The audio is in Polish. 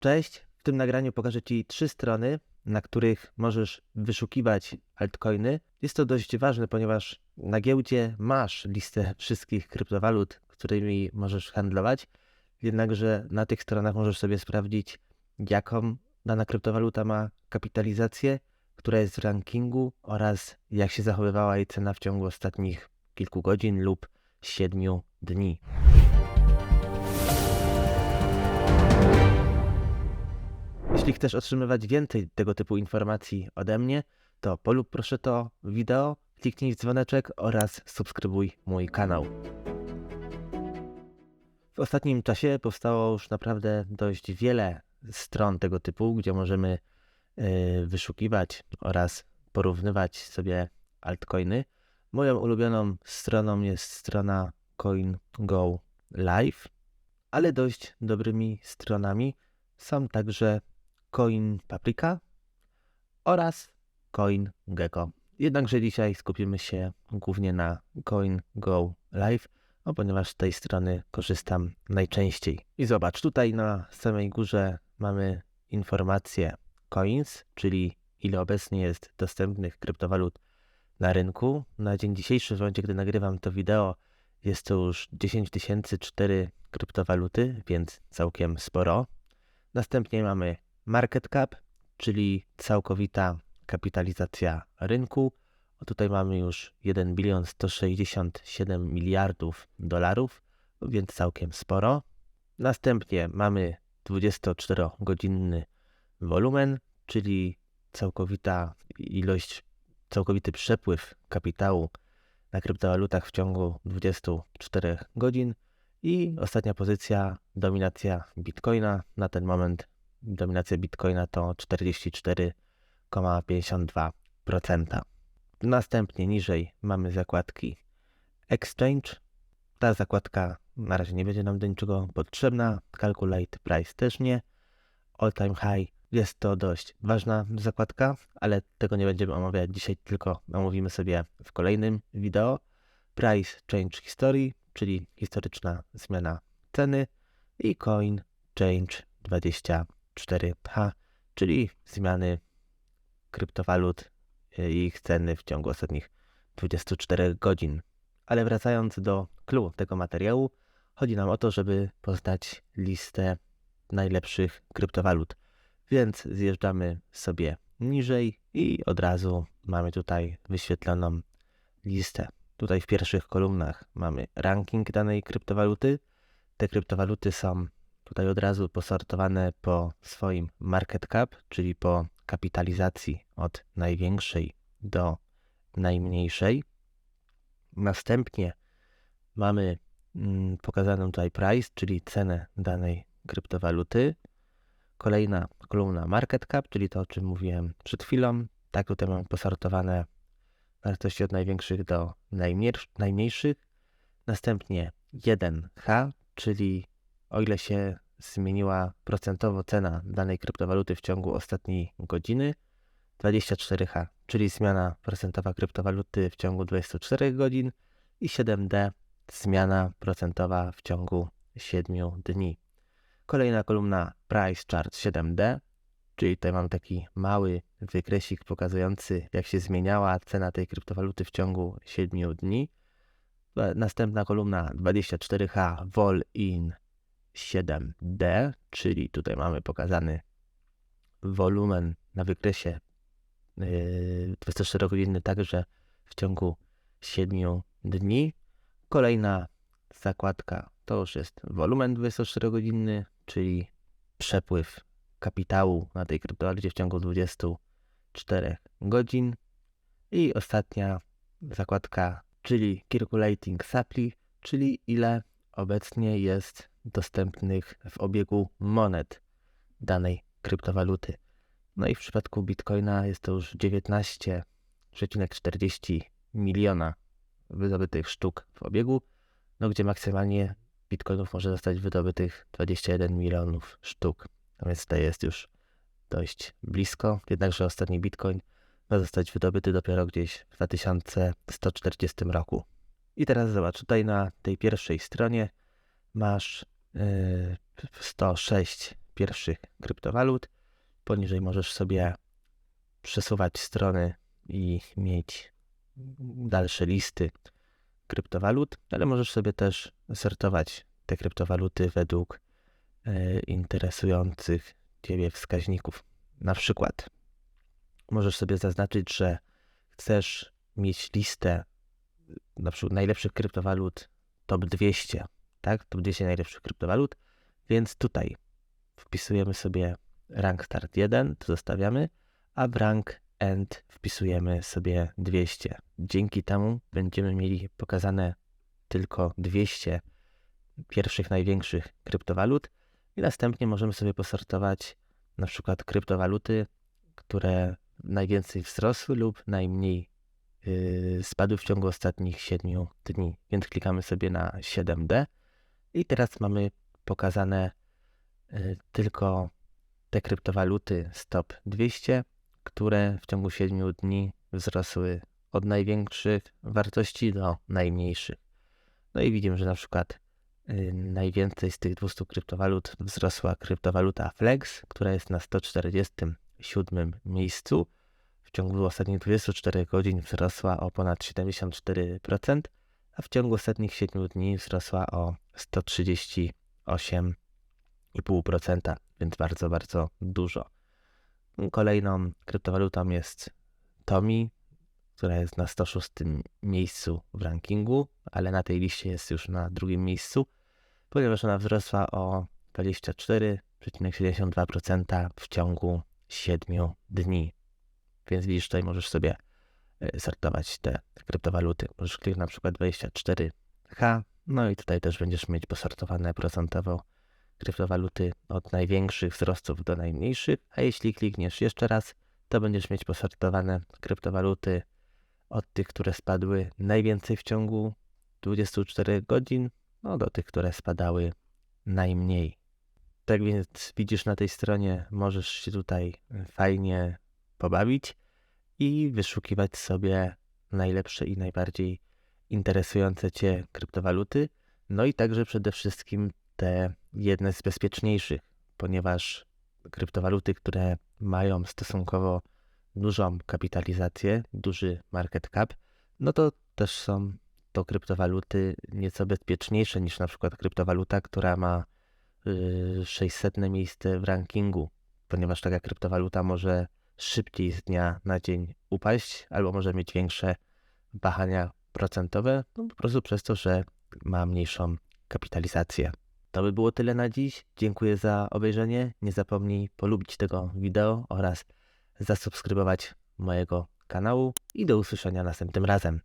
Cześć, w tym nagraniu pokażę Ci trzy strony, na których możesz wyszukiwać altcoiny. Jest to dość ważne, ponieważ na giełdzie masz listę wszystkich kryptowalut, którymi możesz handlować, jednakże na tych stronach możesz sobie sprawdzić, jaką dana kryptowaluta ma kapitalizację, która jest w rankingu oraz jak się zachowywała jej cena w ciągu ostatnich kilku godzin lub siedmiu dni. Jeśli chcesz otrzymywać więcej tego typu informacji ode mnie, to polub proszę to wideo, kliknij dzwoneczek oraz subskrybuj mój kanał. W ostatnim czasie powstało już naprawdę dość wiele stron tego typu, gdzie możemy y, wyszukiwać oraz porównywać sobie altcoiny. Moją ulubioną stroną jest strona CoinGo Live, ale dość dobrymi stronami są także Coin Paprika oraz Coin Gecko. Jednakże dzisiaj skupimy się głównie na CoinGo Live, no ponieważ z tej strony korzystam najczęściej. I zobacz, tutaj na samej górze mamy informację coins, czyli ile obecnie jest dostępnych kryptowalut na rynku. Na dzień dzisiejszy, w momencie gdy nagrywam to wideo, jest to już 10 004 kryptowaluty, więc całkiem sporo. Następnie mamy market cap, czyli całkowita kapitalizacja rynku. O tutaj mamy już 1 bilion 167 miliardów dolarów, więc całkiem sporo. Następnie mamy 24-godzinny wolumen, czyli całkowita ilość, całkowity przepływ kapitału na kryptowalutach w ciągu 24 godzin. I ostatnia pozycja, dominacja Bitcoina. Na ten moment dominacja Bitcoina to 44,52%. Następnie niżej mamy zakładki Exchange. Ta zakładka na razie nie będzie nam do niczego potrzebna. Calculate Price też nie. All Time High jest to dość ważna zakładka, ale tego nie będziemy omawiać dzisiaj, tylko omówimy sobie w kolejnym wideo. Price Change History, czyli historyczna zmiana ceny i Coin Change 24H, czyli zmiany kryptowalut i ich ceny w ciągu ostatnich 24 godzin. Ale wracając do clue tego materiału, chodzi nam o to, żeby poznać listę najlepszych kryptowalut. Więc zjeżdżamy sobie niżej i od razu mamy tutaj wyświetloną listę. Tutaj w pierwszych kolumnach mamy ranking danej kryptowaluty. Te kryptowaluty są tutaj od razu posortowane po swoim market cap, czyli po kapitalizacji od największej do najmniejszej. Następnie mamy mm, pokazaną tutaj price, czyli cenę danej kryptowaluty. Kolejna kolumna market cap, czyli to, o czym mówiłem przed chwilą. Tak, tutaj mam posortowane wartości od największych do najmniejszych. Następnie 1H, czyli o ile się zmieniła procentowo cena danej kryptowaluty w ciągu ostatniej godziny. 24H, czyli zmiana procentowa kryptowaluty w ciągu 24 godzin i 7D, zmiana procentowa w ciągu 7 dni. Kolejna kolumna Price Chart 7D, czyli tutaj mam taki mały wykresik pokazujący, jak się zmieniała cena tej kryptowaluty w ciągu 7 dni. Następna kolumna 24H Vol in 7D, czyli tutaj mamy pokazany wolumen na wykresie 24 yy, także w ciągu 7 dni. Kolejna zakładka to już jest wolumen 24-godzinny, czyli przepływ kapitału na tej kryptowalucie w ciągu 24 godzin. I ostatnia zakładka, czyli Calculating Supply, czyli ile obecnie jest dostępnych w obiegu monet danej kryptowaluty. No i w przypadku Bitcoina jest to już 19,40 miliona wydobytych sztuk w obiegu, no gdzie maksymalnie bitcoinów może zostać wydobytych 21 milionów sztuk. A więc to jest już dość blisko, jednakże ostatni bitcoin ma zostać wydobyty dopiero gdzieś w 2140 roku. I teraz zobacz, tutaj na tej pierwszej stronie masz 106 pierwszych kryptowalut. Poniżej możesz sobie przesuwać strony i mieć dalsze listy kryptowalut, ale możesz sobie też sortować te kryptowaluty według e, interesujących Ciebie wskaźników. Na przykład możesz sobie zaznaczyć, że chcesz mieć listę na przykład najlepszych kryptowalut top 200, tak? Top 200 najlepszych kryptowalut, więc tutaj wpisujemy sobie rank start 1, to zostawiamy, a w rank end wpisujemy sobie 200. Dzięki temu będziemy mieli pokazane tylko 200 pierwszych największych kryptowalut i następnie możemy sobie posortować na przykład kryptowaluty, które najwięcej wzrosły lub najmniej yy, spadły w ciągu ostatnich 7 dni. Więc klikamy sobie na 7D i teraz mamy pokazane yy, tylko te kryptowaluty z top 200, które w ciągu 7 dni wzrosły od największych wartości do najmniejszych. No i widzimy, że na przykład yy, najwięcej z tych 200 kryptowalut wzrosła kryptowaluta Flex, która jest na 147 miejscu. W ciągu ostatnich 24 godzin wzrosła o ponad 74%, a w ciągu ostatnich 7 dni wzrosła o 138,5%, więc bardzo, bardzo dużo. Kolejną kryptowalutą jest Tomi, która jest na 106 miejscu w rankingu, ale na tej liście jest już na drugim miejscu, ponieważ ona wzrosła o 24,72% w ciągu 7 dni. Więc widzisz, tutaj możesz sobie sortować te kryptowaluty. Możesz kliknąć na przykład 24H, no i tutaj też będziesz mieć posortowane procentowo kryptowaluty od największych wzrostów do najmniejszych, a jeśli klikniesz jeszcze raz, to będziesz mieć posortowane kryptowaluty od tych, które spadły najwięcej w ciągu 24 godzin, no do tych, które spadały najmniej. Tak więc widzisz na tej stronie, możesz się tutaj fajnie pobawić i wyszukiwać sobie najlepsze i najbardziej interesujące Cię kryptowaluty, no i także przede wszystkim te jedne z bezpieczniejszych, ponieważ kryptowaluty, które mają stosunkowo dużą kapitalizację, duży market cap, no to też są to kryptowaluty nieco bezpieczniejsze niż na przykład kryptowaluta, która ma 600 miejsce w rankingu, ponieważ taka kryptowaluta może szybciej z dnia na dzień upaść, albo może mieć większe wahania procentowe, no po prostu przez to, że ma mniejszą kapitalizację. To by było tyle na dziś. Dziękuję za obejrzenie. Nie zapomnij polubić tego wideo oraz zasubskrybować mojego kanału i do usłyszenia następnym razem.